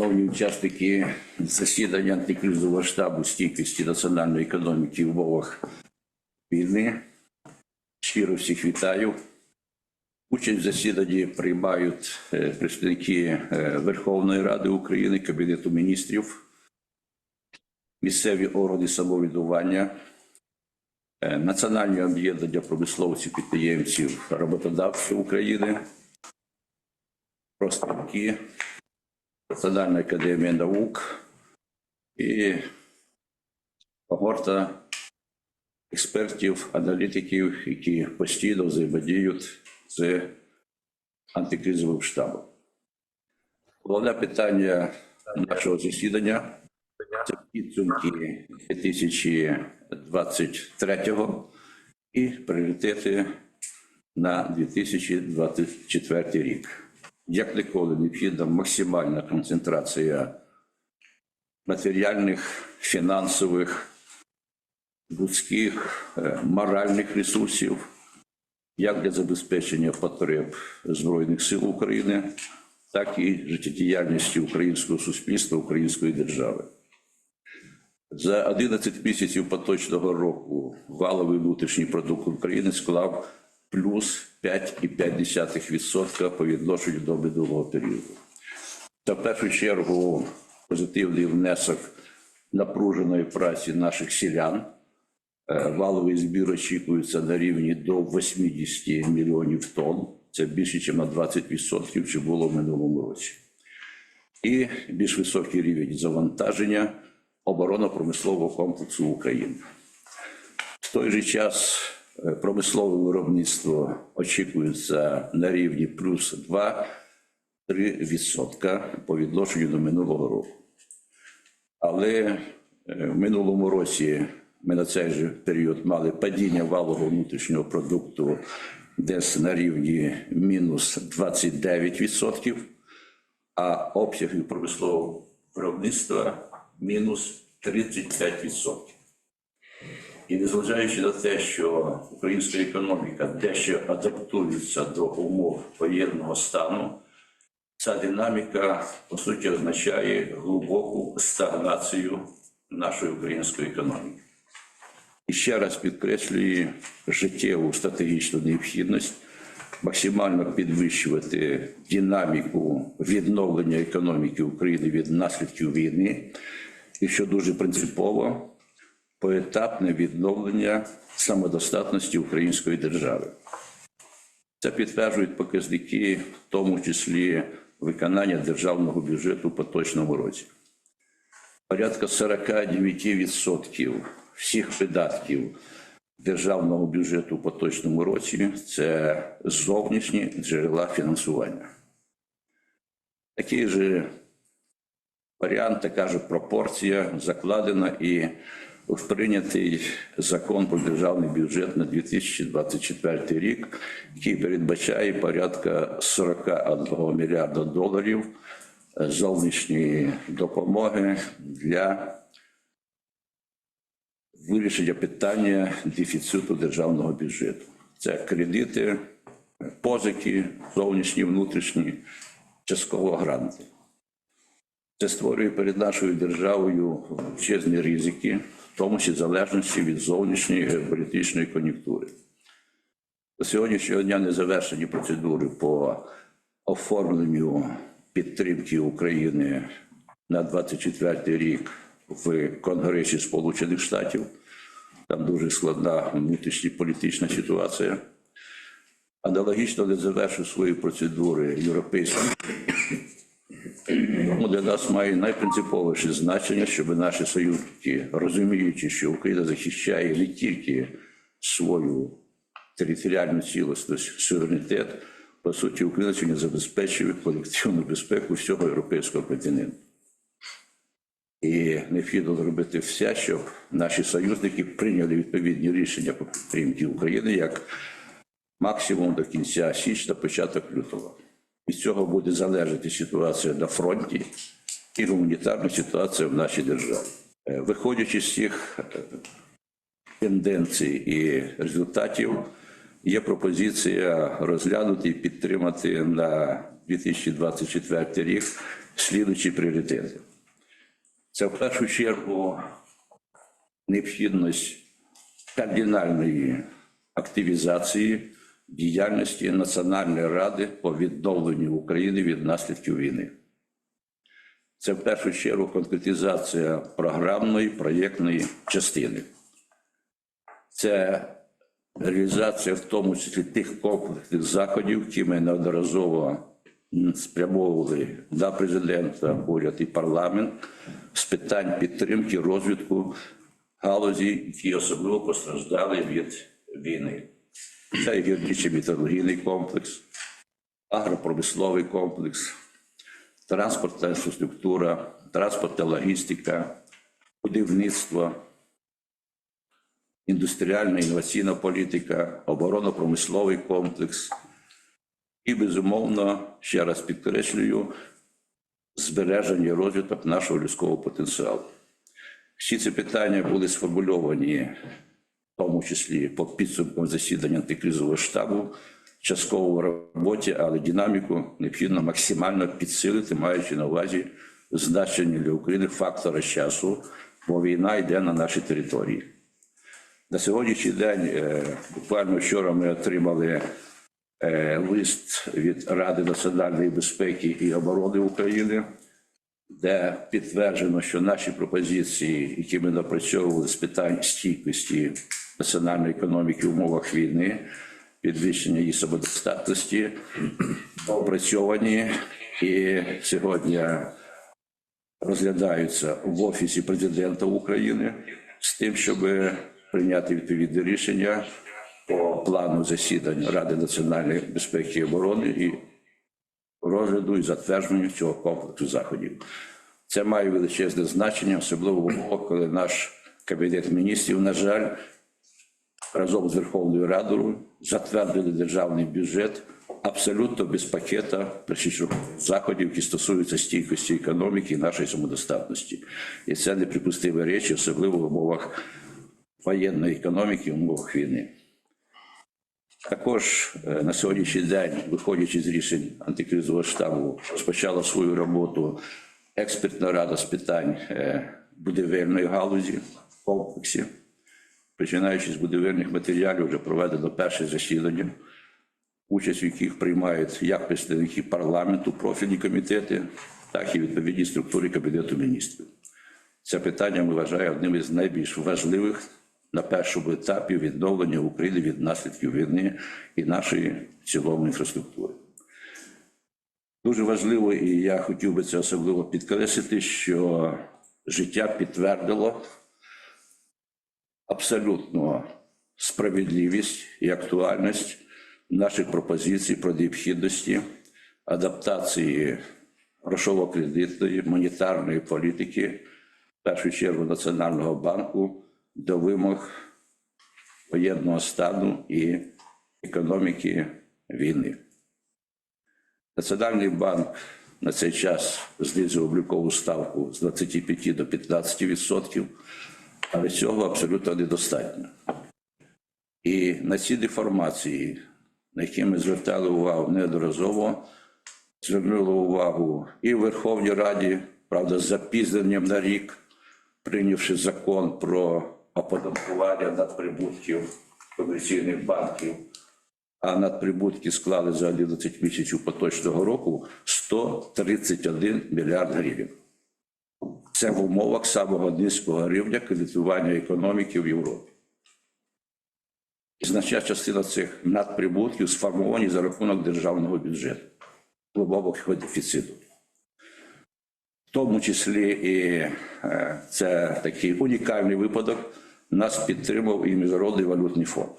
Шановні учасники засідання антикризового штабу стійкості національної економіки в умовах війни. Щиро всіх вітаю. Участь в засіданні приймають е, представники е, Верховної Ради України, Кабінету міністрів, місцеві органи самоврядування, е, Національне об'єднання промисловців, підприємців, роботодавців України, профспілки, Національна академія наук і когорта експертів, аналітиків, які постійно взаємодіють з антикризовим штабом. Головне питання нашого засідання це підсумки 2023 і пріоритети на 2024 рік. Як ніколи необхідна максимальна концентрація матеріальних, фінансових, людських, е, моральних ресурсів, як для забезпечення потреб Збройних сил України, так і життєдіяльності українського суспільства, української держави. За 11 місяців поточного року валовий внутрішній продукт України склав плюс 5,5% по відношенню до минулого періоду. Та в першу чергу позитивний внесок напруженої праці наших селян. Е, Валовий збір очікується на рівні до 80 мільйонів тонн. Це більше, ніж на 20%, що було в минулому році. І більш високий рівень завантаження оборонно-промислового комплексу України. В той же час промислове виробництво очікується на рівні плюс 2-3% по відношенню до минулого року. Але е, в минулому році ми на цей же період мали падіння валового внутрішнього продукту десь на рівні мінус 29%, а обсяги промислового виробництва мінус 35%. І незважаючи на те, що українська економіка дещо адаптується до умов воєнного стану, ця динаміка по суті означає глибоку стагнацію нашої української економіки. І ще раз підкреслюю життєву стратегічну необхідність максимально підвищувати динаміку відновлення економіки України від наслідків війни, і що дуже принципово, поетапне відновлення самодостатності української держави. Це підтверджують показники, в тому числі виконання державного бюджету в поточному році. Порядка 49% всіх видатків державного бюджету в поточному році це зовнішні джерела фінансування. Такий же варіант, така ж пропорція закладена і прийнятий закон про державний бюджет на 2024 рік, який передбачає порядка 41 мільярда доларів зовнішньої допомоги для вирішення питання дефіциту державного бюджету. Це кредити, позики, зовнішні, внутрішні, частково гранти. Це створює перед нашою державою величезні ризики, тому числі залежності від зовнішньої геополітичної кон'юнктури. До сьогоднішнього дня не завершені процедури по оформленню підтримки України на 24 рік в Конгресі Сполучених Штатів. Там дуже складна внутрішня політична ситуація. Аналогічно не завершив свої процедури європейські. Тому для нас має найпринциповіше значення, щоб наші союзники, розуміючи, що Україна захищає не тільки свою територіальну цілісність, суверенітет, по суті, Україна сьогодні забезпечує колективну безпеку всього європейського континенту. І необхідно зробити все, щоб наші союзники прийняли відповідні рішення по підтримці України як максимум до кінця січня, початок лютого. Від цього буде залежати ситуація на фронті і гуманітарна ситуація в нашій державі. Е, Виходячи з цих е, тенденцій і результатів, є пропозиція розглянути і підтримати на 2024 рік слідуючі пріоритети. Це в першу чергу необхідність кардинальної активізації діяльності Національної ради по відновленню України від наслідків війни. Це в першу чергу конкретизація програмної проєктної частини. Це реалізація в тому числі тих комплексних заходів, які ми неодноразово спрямовували на президента, уряд і парламент з питань підтримки розвитку галузі, які особливо постраждали від війни. Це і гірничий металургійний комплекс, агропромисловий комплекс, транспортна інфраструктура, транспортна логістика, будівництво, індустріальна інноваційна політика, оборонно-промисловий комплекс і, безумовно, ще раз підкреслюю, збереження і розвиток нашого людського потенціалу. Всі ці питання були сформульовані, тому числі по підсумкам засідання антикризового штабу, частково в роботі, але динаміку необхідно максимально підсилити, маючи на увазі значення для України фактора часу, бо війна йде на нашій території. На сьогоднішній день, е, буквально вчора ми отримали е, лист від Ради національної безпеки і оборони України, де підтверджено, що наші пропозиції, які ми напрацьовували з питань стійкості національної економіки в умовах війни, підвищення її самодостатності, опрацьовані і сьогодні розглядаються в Офісі президента України з тим, щоб прийняти відповідне рішення по плану засідань Ради національної безпеки і оборони і розгляду і затвердженню цього комплексу заходів. Це має величезне значення, особливо в умовах, коли наш кабінет міністрів, на жаль, разом з Верховною Радою затвердили державний бюджет абсолютно без пакета першочергових заходів, які стосуються стійкості економіки і нашої самодостатності. І це неприпустимі речі, особливо в умовах воєнної економіки, в умовах війни. Також е, на сьогоднішній день, виходячи з рішень антикризового штабу, розпочала свою роботу експертна рада з питань е, будівельної галузі в комплексі. Починаючи з будівельних матеріалів, вже проведено перше засідання, участь в яких приймають як представники парламенту, профільні комітети, так і відповідні структури Кабінету міністрів. Це питання ми вважаємо одним із найбільш важливих на першому етапі відновлення України від наслідків війни і нашої цілому інфраструктури. Дуже важливо, і я хотів би це особливо підкреслити, що життя підтвердило абсолютну справедливість і актуальність наших пропозицій про необхідності адаптації грошово-кредитної монетарної політики, в першу чергу Національного банку, до вимог воєнного стану і економіки війни. Національний банк на цей час знизив облікову ставку з 25 до 15 відсотків, але цього абсолютно недостатньо. І на ці деформації, на які ми звертали увагу неодноразово, звернули увагу і в Верховній Раді, правда, з запізненням на рік, прийнявши закон про оподаткування надприбутків комерційних банків, а надприбутки склали за 11 місяців поточного року 131 мільярд гривень. Це в умовах самого низького рівня кредитування економіки в Європі. І Значна частина цих надприбутків сформовані за рахунок державного бюджету його дефіциту. В тому числі і е, це такий унікальний випадок. Нас підтримав і Міжнародний валютний фонд,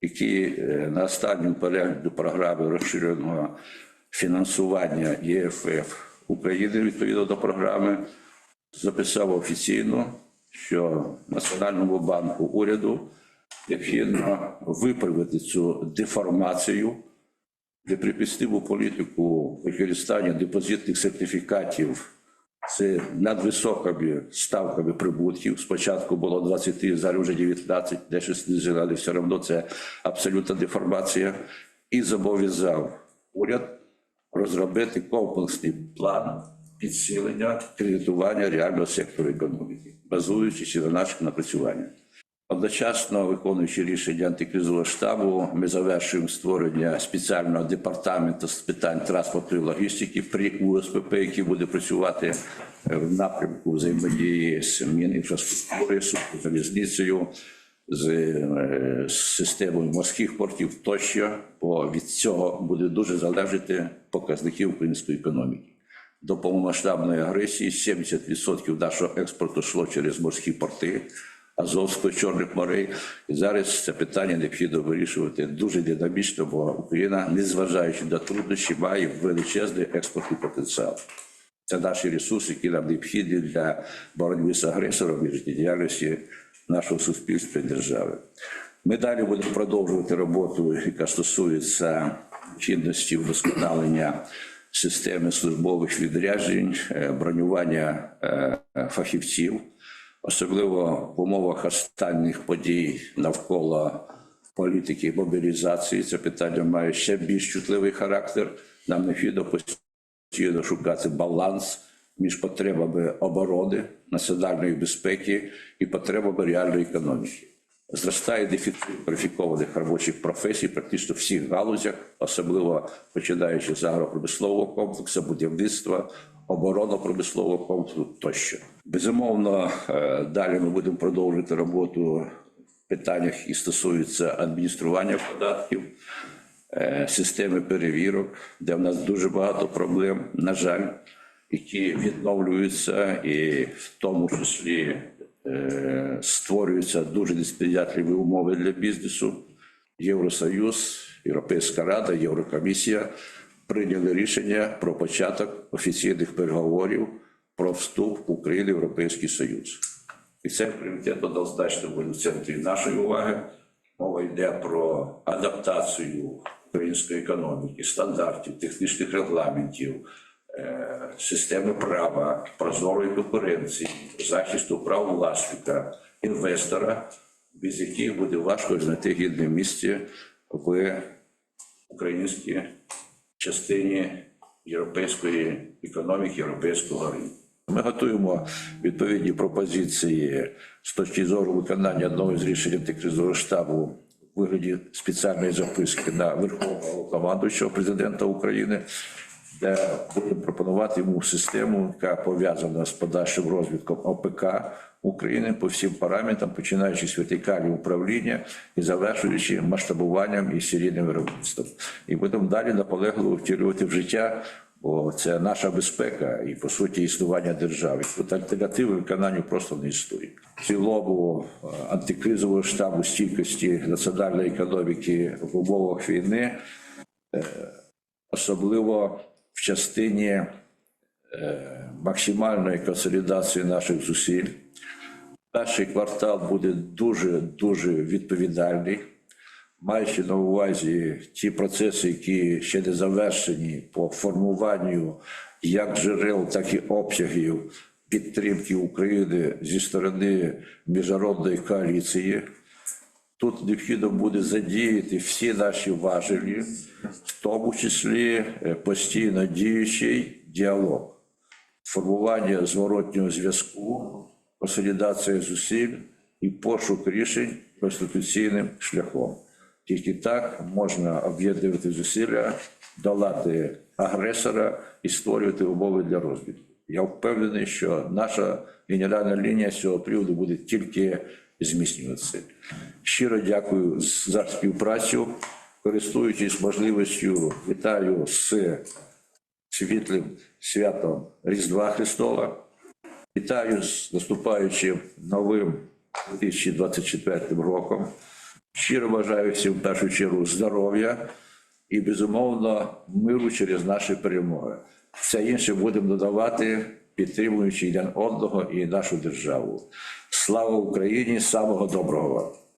який е, на останньому перегляді програми розширеного фінансування ЄФФ України відповідно до програми записав офіційно, що Національному банку уряду необхідно виправити цю деформацію, неприпустиму політику використання депозитних сертифікатів з надвисокими ставками прибутків. Спочатку було 20, зараз вже 19, дещо знизили, але все одно це абсолютна деформація. І зобов'язав уряд розробити комплексний план підсилення кредитування реального сектору економіки, базуючись на наших напрацюваннях. Одночасно, виконуючи рішення антикризового штабу, ми завершуємо створення спеціального департаменту з питань транспорту і логістики при УСПП, який буде працювати в напрямку взаємодії з Мінінфраструктури, з залізницею, е, з системою морських портів тощо, бо від цього буде дуже залежати показники української економіки. До повномасштабної агресії 70% нашого експорту йшло через морські порти Азовського, Чорних морей. І зараз це питання необхідно вирішувати дуже динамічно, бо Україна, незважаючи на труднощі, має величезний експортний потенціал. Це наші ресурси, які нам необхідні для боротьби з агресором і життєдіяльності нашого суспільства і держави. Ми далі будемо продовжувати роботу, яка стосується чинності вдосконалення системи службових відряджень, е, бронювання е, фахівців, особливо в умовах останніх подій навколо політики мобілізації. Це питання має ще більш чутливий характер. Нам необхідно постійно шукати баланс між потребами оборони, національної безпеки і потребами реальної економіки. Зростає дефіцит кваліфікованих робочих професій практично всіх галузях, особливо починаючи з агропромислового комплексу, будівництва, оборонно-промислового комплексу тощо. Безумовно, е, далі ми будемо продовжувати роботу в питаннях, які стосуються адміністрування податків, е, системи перевірок, де в нас дуже багато проблем, на жаль, які відновлюються, і в тому числі створюються дуже несприятливі умови для бізнесу. Євросоюз, Європейська Рада, Єврокомісія прийняли рішення про початок офіційних переговорів про вступ України в Європейський Союз. І це пріоритет однозначно буде в центрі нашої уваги. Мова йде про адаптацію української економіки, стандартів, технічних регламентів, е, системи права, прозорої конкуренції, захисту прав власника, інвестора, без яких буде важко знайти гідне місце в українській частині європейської економіки, європейського ринку. Ми готуємо відповідні пропозиції з точки зору виконання одного з рішень антикризового штабу у вигляді спеціальної записки на Верховного командуючого президента України, де будемо пропонувати йому систему, яка пов'язана з подальшим розвитком ОПК України по всім параметрам, починаючи з вертикалі управління і завершуючи масштабуванням і серійним виробництвом. І будемо далі наполегливо втілювати в життя. Бо це наша безпека і по суті існування держави. Тут альтернативи виконанню просто не існує. В цілому е, антикризового штабу стійкості національної економіки в умовах війни, е, особливо в частині е, максимальної консолідації наших зусиль. Перший квартал буде дуже дуже відповідальний маючи на увазі ті процеси, які ще не завершені по формуванню як джерел, так і обсягів підтримки України зі сторони міжнародної коаліції. Тут необхідно буде задіяти всі наші важелі, в тому числі е, постійно діючий діалог, формування зворотнього зв'язку, консолідація зусиль і пошук рішень конституційним шляхом. Тільки так можна об'єднувати зусилля, долати агресора і створювати умови для розвитку. Я впевнений, що наша генеральна лінія з цього приводу буде тільки зміцнюватися. Щиро дякую за співпрацю. Користуючись можливістю, вітаю з світлим святом Різдва Христова. Вітаю з наступаючим новим 2024 роком. Щиро бажаю всім в першу чергу здоров'я і безумовно миру через наші перемоги. Все інше будемо додавати, підтримуючи один одного і нашу державу. Слава Україні! Самого доброго! вам!